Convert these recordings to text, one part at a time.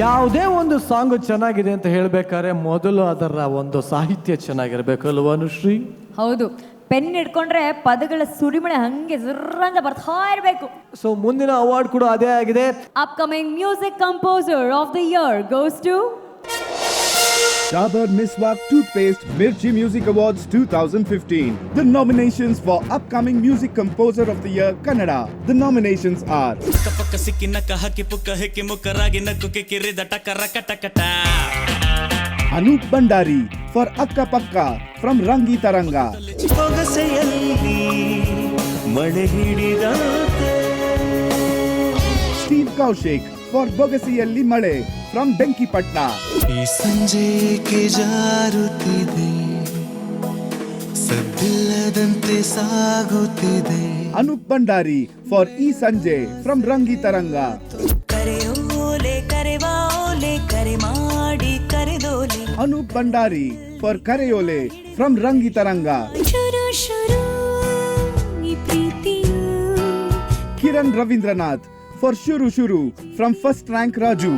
ಯಾವುದೇ ಒಂದು ಸಾಂಗ್ ಚೆನ್ನಾಗಿದೆ ಅಂತ ಹೇಳ್ಬೇಕಾದ್ರೆ ಮೊದಲು ಅದರ ಒಂದು ಸಾಹಿತ್ಯ ಚೆನ್ನಾಗಿರ್ಬೇಕು ಅಲ್ವಾ ಅನುಶ್ರೀ? ಹೌದು. ಪೆನ್ ಹಿಡ್ಕೊಂಡ್ರೆ ಪದಗಳ ಸುರಿಮಳೆ ಹಂಗೆ ಜುರ್ರಂತ ಬರ್ತಾ ಇರಬೇಕು. ಸೊ ಮುಂದಿನ ಅವಾರ್ಡ್ ಕೂಡ ಅದೇ ಆಗಿದೆ. Upcoming music composer of the year goes to Dabur Miswak Toothpaste Mirchi Music Awards 2015. The nominations for upcoming Music Composer of the Year Kannada. The nominations are ಪಕ್ಕ ಪಕ್ಕ ಸಿಕ್ಕಿ ನಕ್ಕ ಹಕ್ಕಿ ಪುಕ್ಕ ಹೆಕ್ಕಿ ಮುಕ್ಕರಾಗಿ ನಕ್ಕು ಕಿಕ್ಕಿರಿದ ಟಕರ ಕಟಕಟ Anup Bandari for Akka Pakka from Rangi Taranga. ಸೊಗಸೆಯಲ್ಲಿ ಮಳೆ Steve Kaushik for Bogasiyalli Male from Dunki Patna Sanjay के दे अनूप भंडारी फॉर ई संजय फ्रॉम रंगी तरंगा करे ओले करे वाओले भंडारी फॉर करे ओले फ्रॉम रंगी तरंगा शुरू शुरू किरण रविंद्रनाथ फॉर शुरू शुरू फ्रॉम फ़र्स्ट रैंक राजू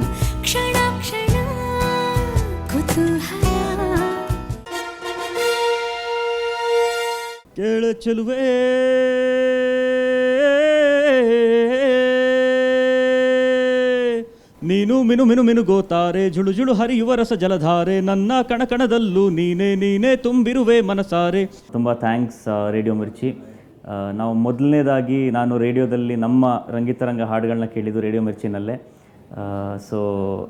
ಕೇಳ ಚೆಲುವೆ. ನೀನು ಮಿನು ಮಿನು ಮಿನುಗೋತಾರೆ ಜುಳು ಜುಳು ಹರಿಯುವ ರಸ ಜಲಧಾರೆ ನನ್ನ ಕಣಕಣದಲ್ಲೂ ನೀನೇ ನೀನೇ ತುಂಬಿರುವೆ ಮನಸಾರೆ. ತುಂಬ ಥ್ಯಾಂಕ್ಸ್ ರೇಡಿಯೋ ಮಿರ್ಚಿ. ನಾವು ಮೊದಲನೇದಾಗಿ ನಾನು ರೇಡಿಯೋದಲ್ಲಿ ನಮ್ಮ ರಂಗಿತರಂಗ ಹಾಡುಗಳನ್ನ ಕೇಳಿದ್ದು ರೇಡಿಯೋ ಮಿರ್ಚಿನಲ್ಲೇ. ಸೊ,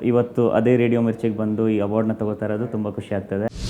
ಇವತ್ತು ಅದೇ ರೇಡಿಯೋ ಮಿರ್ಚಿಗೆ ಬಂದು ಈ ಅವಾರ್ಡ್ನ ತಗೋತಾ ಇರೋದು ತುಂಬ ಖುಷಿ ಆಗ್ತದೆ.